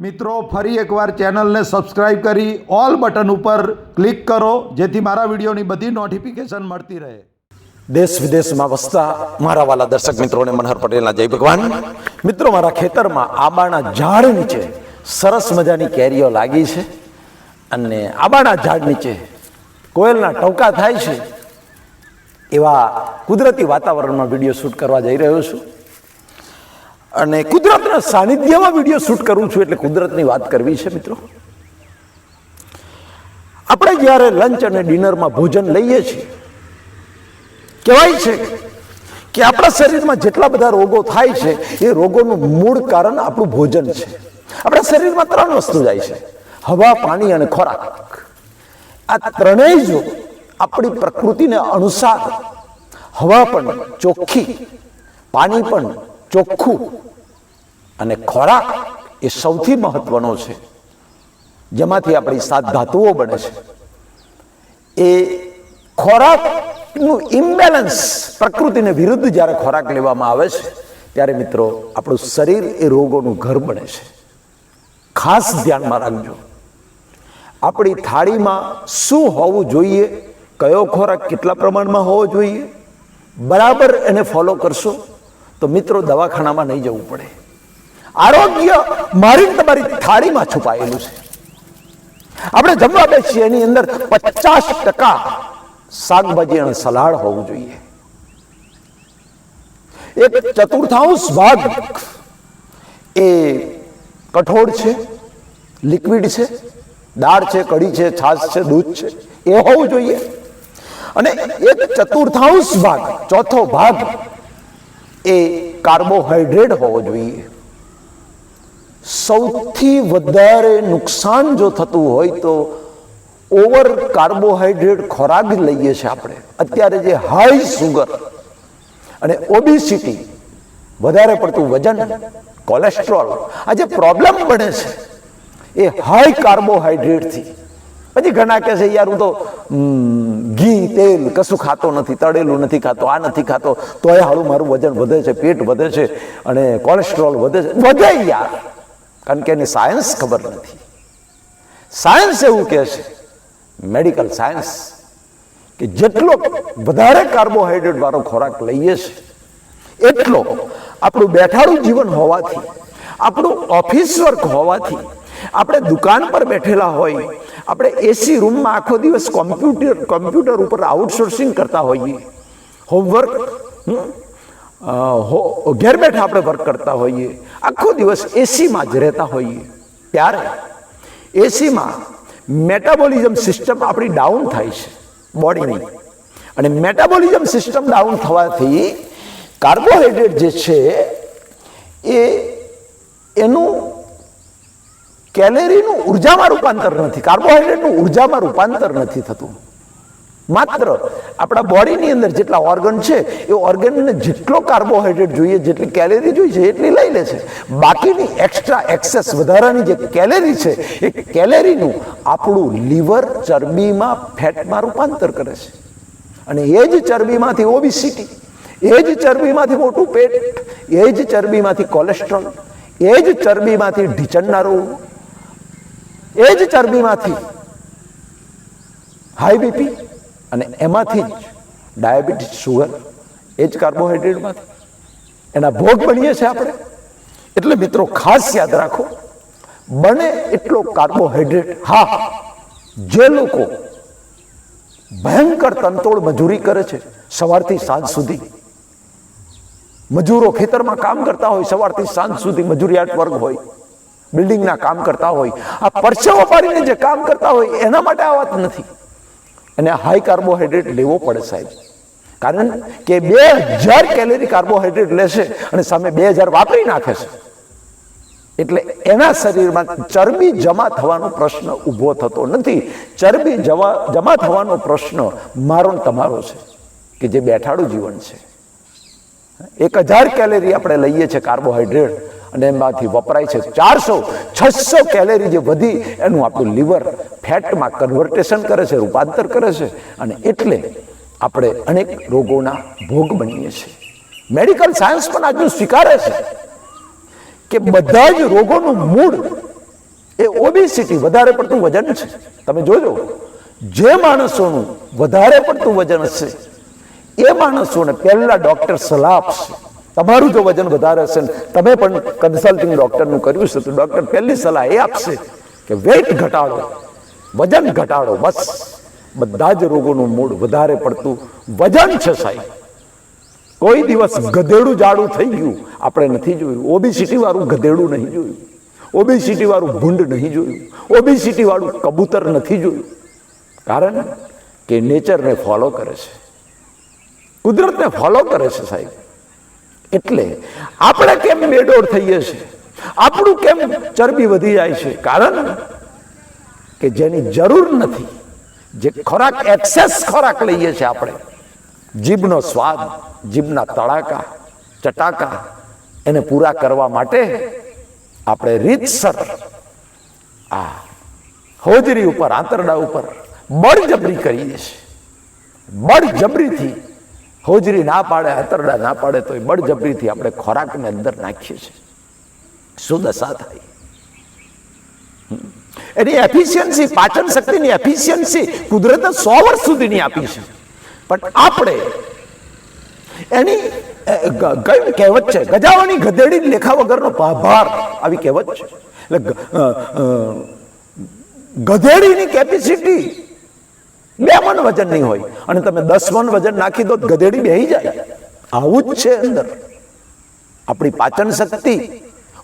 મિત્રો, ફરી એકવાર ચેનલને સબસ્ક્રાઇબ કરી ઓલ બટન ઉપર ક્લિક કરો, જેથી મારા વિડીયોની બધી નોટિફિકેશન મળતી રહે. દેશ વિદેશમાં વસતા મારા વાલા દર્શક મિત્રોને મનહર પટેલના જય ભગવાન. મિત્રો, મારા ખેતરમાં આંબાના ઝાડ નીચે સરસ મજાની કેરીઓ લાગી છે અને આંબાના ઝાડ નીચે કોયલના ટવકા થાય છે. એવા કુદરતી વાતાવરણમાં વીડિયો શૂટ કરવા જઈ રહ્યો છું. અને કુદરતના સાનિધ્યમાં વીડિયો શૂટ કરું છું એટલે કુદરતની વાત કરવી છે, મિત્રો. આપણે જ્યારે લંચ અને ડિનરમાં ભોજન લઈએ છીએ, કહેવાય છે કે આપણા શરીરમાં જેટલા બધા રોગો થાય છે, એ રોગોનું મૂળ કારણ આપણું ભોજન છે. આપણા શરીરમાં ત્રણ વસ્તુ જાય છે, હવા, પાણી અને ખોરાક. આ ત્રણેય જો આપણી પ્રકૃતિને અનુસાર, હવા પણ ચોખ્ખી, પાણી પણ ચોખ્ખું અને ખોરાક એ સૌથી મહત્વનો છે, જેમાંથી આપણી સાત ધાતુઓ બને છે. એ ખોરાકનું ઇમ્બેલેન્સ પ્રકૃતિને વિરુદ્ધ જ્યારે ખોરાક લેવામાં આવે છે, ત્યારે મિત્રો, આપણું શરીર એ રોગોનું ઘર બને છે. ખાસ ધ્યાનમાં રાખજો. આપણી થાળીમાં શું હોવું જોઈએ, કયો ખોરાક કેટલા પ્રમાણમાં હોવો જોઈએ, બરાબર એને ફોલો કરશો તો મિત્રો દવાખાનામાં નહીં જવું પડે. આરોગ્ય મારી તમારી થાળીમાં છુપાયેલું છે. આપણે જમવા બેસીએ, એની અંદર પચાસ ટકા શાકભાજી અને સલાડ હોવું જોઈએ. એક ચતુર્થાંશ ભાગ એ કઠોળ છે, લિક્વિડ છે, દાળ છે, કઢી છે, છાશ છે, દૂધ છે, એ હોવું જોઈએ. અને એક ચતુર્થાંશ ભાગ, ચોથો ભાગ એ કાર્બોહાઈડ્રેટ હોવો જોઈએ. સૌથી વધારે નુકસાન જો થતું હોય તો ઓવર કાર્બોહાઈડ્રેટ ખોરાક લઈએ છીએ આપણે. અત્યારે જે હાઈ સુગર અને ઓબિસિટી વધારે પડતું વજન, કોલેસ્ટ્રોલ આ જે પ્રોબ્લેમ બને છે, એ હાઈ કાર્બોહાઈડ્રેટથી પછી ઘણા કહે છે, યાર, હું તો ઘી, તેલ કશું ખાતો નથી, તળેલું નથી ખાતો, આ નથી ખાતો. તો એ હારું મારું વજન વધે છે, પેટ વધે છે અને કોલેસ્ટ્રોલ વધે છે. વધે યાર, કારણ કે એની સાયન્સ ખબર નથી. સાયન્સ એવું કહે છે, મેડિકલ સાયન્સ, કે જેટલો વધારે કાર્બોહાઈડ્રેટ વાળો ખોરાક લઈએ છે, એટલો આપણું બેઠાડું જીવન હોવાથી, આપણું ઓફિસ વર્ક હોવાથી, આપણે દુકાન પર બેઠેલા હોય આપણે એસી રૂમમાં આખો દિવસ કોમ્પ્યુટર કોમ્પ્યુટર ઉપર આઉટસોર્સિંગ કરતા હોઈએ. હોમવર્ક ઘેર બેઠા આપણે વર્ક કરતા હોઈએ. આખો દિવસ એસીમાં જ રહેતા હોઈએ. ત્યારે એસીમાં મેટાબોલિઝમ સિસ્ટમ આપણી ડાઉન થાય છે બોડીની અને મેટાબોલિઝમ સિસ્ટમ ડાઉન થવાથી કાર્બોહાઈડ્રેટ જે છે, એ, એનું કેલેરીનું ઉર્જામાં રૂપાંતર નથી કાર્બોહાઈડ્રેટનું ઉર્જામાં રૂપાંતર નથી થતું. માત્ર આપણા બોડીની અંદર જેટલા ઓર્ગન છે, એ ઓર્ગનને જેટલો કાર્બોહાઈડ્રેટ જોઈએ, જેટલી કેલેરી જોઈએ છે, એટલી લઈ લે છે. બાકીની એક્સ્ટ્રા એક્સેસ વધારાની જે કેલેરી છે, એ કેલેરીનું આપણું લીવર ચરબીમાં ફેટમાં રૂપાંતર કરે છે. અને એ જ ચરબીમાંથી ઓબિસિટી, એ જ ચરબીમાંથી મોટું પેટ, એ જ ચરબીમાંથી કોલેસ્ટ્રોલ, એ જ ચરબીમાંથી ઢીચણના રોગ એ જ ચરબીમાંથી હાઈ બીપી અને એમાંથી જ ડાયાબિટીસ શુગર એ જ કાર્બોહાઈડ્રેટમાંથી એના ભોગ બનીએ છીએ આપણે. એટલે મિત્રો ખાસ યાદ રાખો, બને એટલો કાર્બોહાઈડ્રેટ હા, જે લોકો ભયંકર તંતોડ મજૂરી કરે છે, સવારથી સાંજ સુધી. મજૂરો ખેતરમાં કામ કરતા હોય, સવારથી સાંજ સુધી મજૂરિયાત વર્ગ હોય. બિલ્ડિંગના કામ કરતા હોય, આ પરસેવો પાડીને જે કામ કરતા હોય, એના માટે આ વાત નથી. અને હાઈ કાર્બોહાઈડ્રેટ લેવો પડે સાહેબ. કારણ કે બે હજાર કેલેરી કાર્બોહાઈડ્રેટ લેશે અને સામે બે હજાર વાપરી નાખે છે. એટલે એના શરીરમાં ચરબી જમા થવાનો પ્રશ્ન ઊભો થતો નથી. ચરબી જવા, જમા થવાનો પ્રશ્ન મારો તમારો છે, કે જે બેઠાડું જીવન છે. એક હજાર કેલેરી આપણે લઈએ છીએ કાર્બોહાઈડ્રેટ અને એમાંથી વપરાય છે ચારસો, છસો કેલેરી જે વધી, એનું આપણું લીવર ફેટમાં કન્વર્ટેશન કરે છે, રૂપાંતર કરે છે અને એટલે આપણે અનેક રોગોના ભોગ બનીએ છીએ. મેડિકલ સાયન્સ પણ આજનું સ્વીકારે છે કે બધા જ રોગોનું મૂળ એ ઓબેસિટી વધારે પડતું વજન છે. તમે જોજો, જે માણસોનું વધારે પડતું વજન હશે, એ માણસોને પહેલા ડોક્ટર સલાહ આપશે. તમારું જો વજન વધારે હશે ને, તમે પણ કન્સલ્ટિંગ ડૉક્ટરનું કર્યું છે, તો ડોક્ટર પહેલી સલાહ એ આપશે કે વેટ ઘટાડો, વજન ઘટાડો, બસ. બધા જ રોગોનું મૂળ વધારે પડતું વજન છે સાહેબ. કોઈ દિવસ ગધેડું જાડું થઈ ગયું, આપણે નથી જોયું. ઓબીસીટી વાળું ગધેડું નહીં જોયું. ઓબીસીટી વાળું ભૂંડ નહીં જોયું. ઓબીસીટી વાળું કબૂતર નથી જોયું. કારણ કે નેચરને ફોલો કરે છે. કુદરતને ફોલો કરે છે સાહેબ. એટલે આપણે કેમ બેડોળ થઈએ છીએ? આપણું કેમ ચરબી વધી જાય છે? કારણ કે જેની જરૂર નથી, જે ખોરાક એક્સેસ ખોરાક લઈએ છીએ આપણે, જીભનો સ્વાદ, જીભના તળાકા ચટાકા, એને પૂરા કરવા માટે આપણે રીતસર આ હોજરી ઉપર, આંતરડા ઉપર બળજબરી કરીએ છીએ. બળજબરીથી હોજરી ના પાડે, હતરડા ના પાડે, તો એ બળજબરીથી આપણે ખોરાકને અંદર નાખીએ છીએ. શું દશા થાય એની એફિશિયન્સી પાચન શક્તિની એફિશિયન્સી કુદરતે સો વર્ષ સુધીની આપી છે. પણ આપણે એની કઈ કહેવત છે, ગજાવાની ગધેડી લેખા વગરનો ભાભાર, આવી કહેવત છે. એટલે ગધેડીની કેપેસિટી બે મન વજન નહીં હોય. અને તમે દસ મન વજન નાખી દો ગધેડી બેહી જાય. આવું જ છે અંદર. આપણી પાચન શક્તિ,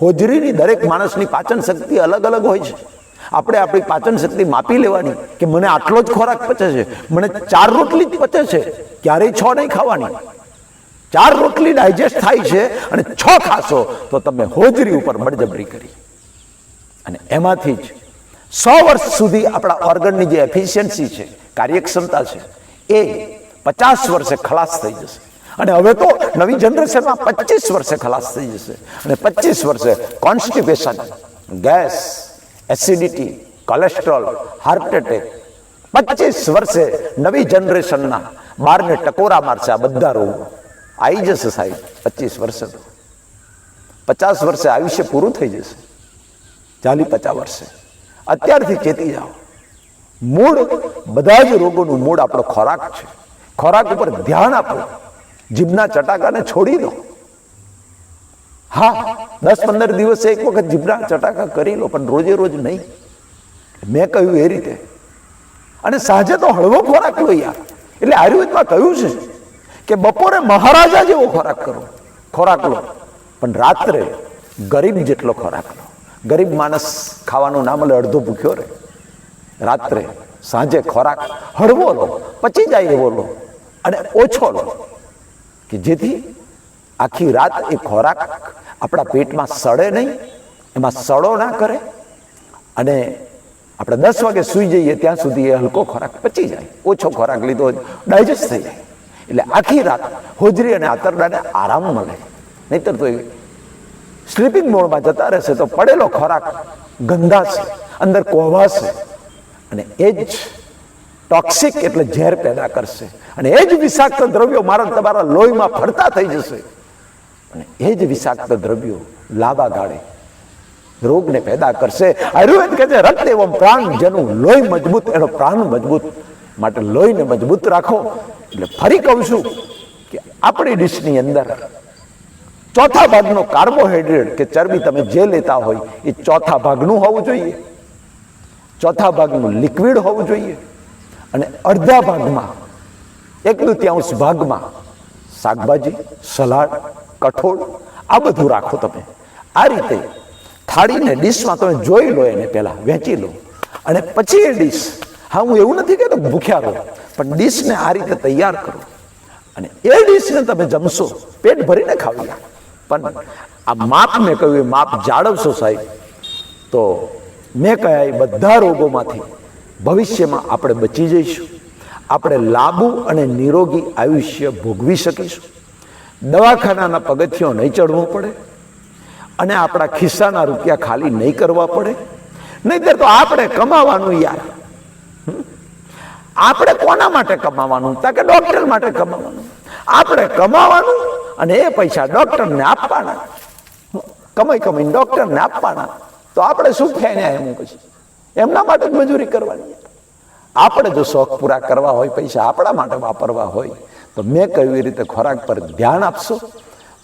હોજરીની દરેક માણસની પાચન શક્તિ અલગ અલગ હોય છે. આપણે આપણી પાચન શક્તિ માપી લેવાની કે મને આટલો જ ખોરાક પચે છે, મને ચાર રોટલી જ પચે છે, ક્યારેય છ નહીં ખાવાની. ચાર રોટલી ડાયજેસ્ટ થાય છે અને છ ખાશો તો તમે હોજરી ઉપર બળજબરી કરી. અને એમાંથી જ સો વર્ષ સુધી આપણા ઓર્ગનની જે એફિશિયન્સી છે કાર્યક્ષમતા છે. એ પચાસ વર્ષે ખલાસ થઈ જશે. અને હવે તો નવી જનરેશનમાં પચીસ વર્ષે ખલાસ થઈ જશે. અને પચીસ વર્ષે constipation, gas, acidity, cholesterol, heart attack, પચીસ વર્ષે નવી જનરેશનના બારને ટકોરા મારશે આ બધા રોગો. આવી જશે સાહેબ, પચીસ વર્ષે તો. પચાસ વર્ષે આયુષ્ય પૂરું થઈ જશે. ચાલી પચાસ વર્ષે. અત્યારથી ચેતી જાઓ. મૂળ, બધા જ રોગોનું મૂળ આપણો ખોરાક છે. ખોરાક ઉપર ધ્યાન આપો. જીભના ચટાકાને છોડી દો. હા, દસ પંદર દિવસે એક વખત જીભના ચટાકા કરી લો, પણ રોજે રોજ નહીં. મેં કહ્યું એ રીતે. અને સાંજે તો હળવો ખોરાક લો યાર. એટલે આયુર્વેદમાં કહ્યું છે કે બપોરે મહારાજા જેવો ખોરાક કરો. ખોરાક લો. પણ રાત્રે ગરીબ જેટલો ખોરાક લો. ગરીબ માણસ ખાવાનું નામ એટલે અડધો ભૂખ્યો રહે. રાત્રે, સાંજે ખોરાક હળવો લો, પચી જાય એવો લો અને ઓછો લો. કે જેથી આખી રાત એ ખોરાક આપણા પેટમાં સડે નહીં, એમાં સડો ના કરે અને આપણે દસ વાગે સૂઈ જઈએ ત્યાં સુધી એ હલકો ખોરાક પચી જાય, ઓછો ખોરાક લીધો ડાયજેસ્ટ થઈ જાય. એટલે આખી રાત હોજરી અને આતરડાને આરામ મળે. નહીતર તો એ સ્લીપિંગ મોડમાં જતા રહેશે તો પડેલો ખોરાક ગંધાશે અંદર કોહવાશે અને એ જ ટોક્સિક એટલે ઝેર પેદા કરશે. અને એ જ વિષાક્ત દ્રવ્યો મારા તમારા લોહીમાં ફરતા થઈ જશે. અને એ જ વિષાક્ત દ્રવ્યો લાંબા ગાળે. રોગને પેદા કરશે. આયુર્વેદ કહે છે, રક્ત એવો પ્રાણ જેનું લોહી મજબૂત, એનો પ્રાણ મજબૂત માટે લોહીને મજબૂત રાખો. એટલે ફરી કહું છું કે આપણી ડીશની અંદર ચોથા ભાગનો કાર્બોહાઈડ્રેટ કે ચરબી તમે જે લેતા હોય એ ચોથા ભાગનું હોવું જોઈએ. ચોથા ભાગનું લિક્વિડ હોવું જોઈએ અને અડધા ભાગમાં એક દુત્યાંશ ભાગમાં શાકભાજી, સલાડ, કઠોળ, આ બધું રાખો તમે. આ રીતે થાળીને ડીશમાં તમે જોઈ લો એને પહેલાં વેચી લો. અને પછી એ ડીશ, હા, હું એવું નથી કહેતો ભૂખ્યા રહો, પણ ડીશને આ રીતે તૈયાર કરો. અને એ ડીશને તમે જમશો, પેટ ભરીને ખાવી. પણ આ માપ મેં કહ્યું, એ માપ જાળવશો સાહેબ, તો મેં કહ્યા એ બધા રોગોમાંથી ભવિષ્યમાં આપણે બચી જઈશું. આપણે લાંબુ અને નિરોગી આયુષ્ય ભોગવી શકીશું. દવાખાનાના પગથિયો નહીં ચડવું પડે અને આપણા ખિસ્સાના રૂપિયા ખાલી નહીં કરવા પડે. નહીતર તો આપણે કમાવાનું યાર? આપણે કોના માટે કમાવાનું? તા કે ડોક્ટર માટે કમાવાનું. આપણે કમાવાનું અને એ પૈસા ડોક્ટરને આપવાના. કમાઈ કમાઈને ડોક્ટરને આપવાના. તો આપણે શું થાય ને એમ પછી? એમના માટે જ મજૂરી કરવાની. આપણે જો શોખ પૂરા કરવા હોય, પૈસા આપણા માટે વાપરવા હોય, તો મેં એ રીતે ખોરાક પર ધ્યાન આપશો,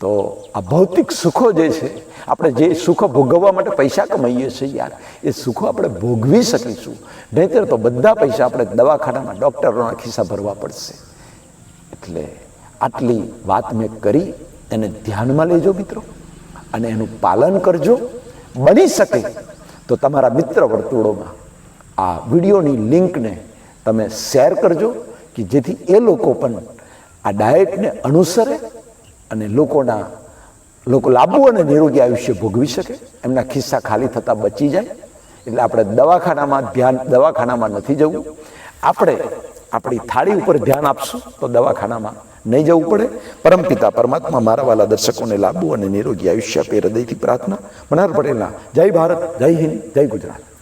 તો આ ભૌતિક સુખો જે છે, આપણે જે સુખો ભોગવવા માટે પૈસા કમાઈએ છીએ યાર, એ સુખો આપણે ભોગવી શકીશું. નહીંતર તો બધા પૈસા આપણે દવાખાનામાં, ડૉક્ટરોના ખિસ્સા ભરવા પડશે. એટલે આટલી વાત મેં કરી, એને ધ્યાનમાં લેજો મિત્રો, અને એનું પાલન કરજો. બની શકે તો તમારા મિત્ર વર્તુળોમાં આ વિડીયોની લિંકને તમે શેર કરજો કે જેથી એ લોકો પણ આ ડાયટને અનુસરે અને લોકોના લોકો લાંબુ અને નિરોગી આયુષ્ય ભોગવી શકે. એમના ખિસ્સા ખાલી થતાં બચી જાય. એટલે આપણે દવાખાનામાં ધ્યાન, દવાખાનામાં નથી જવું. આપણે આપણી થાળી ઉપર ધ્યાન આપશું તો દવાખાનામાં નહીં જવું પડે. પરમપિતા પરમાત્મા મારા વાલા દર્શકોને લાંબુ અને નિરોગી આયુષ્ય આપે હૃદયથી પ્રાર્થના. મનહર પટેલના, જય ભારત, જય હિન્દ, જય ગુજરાત.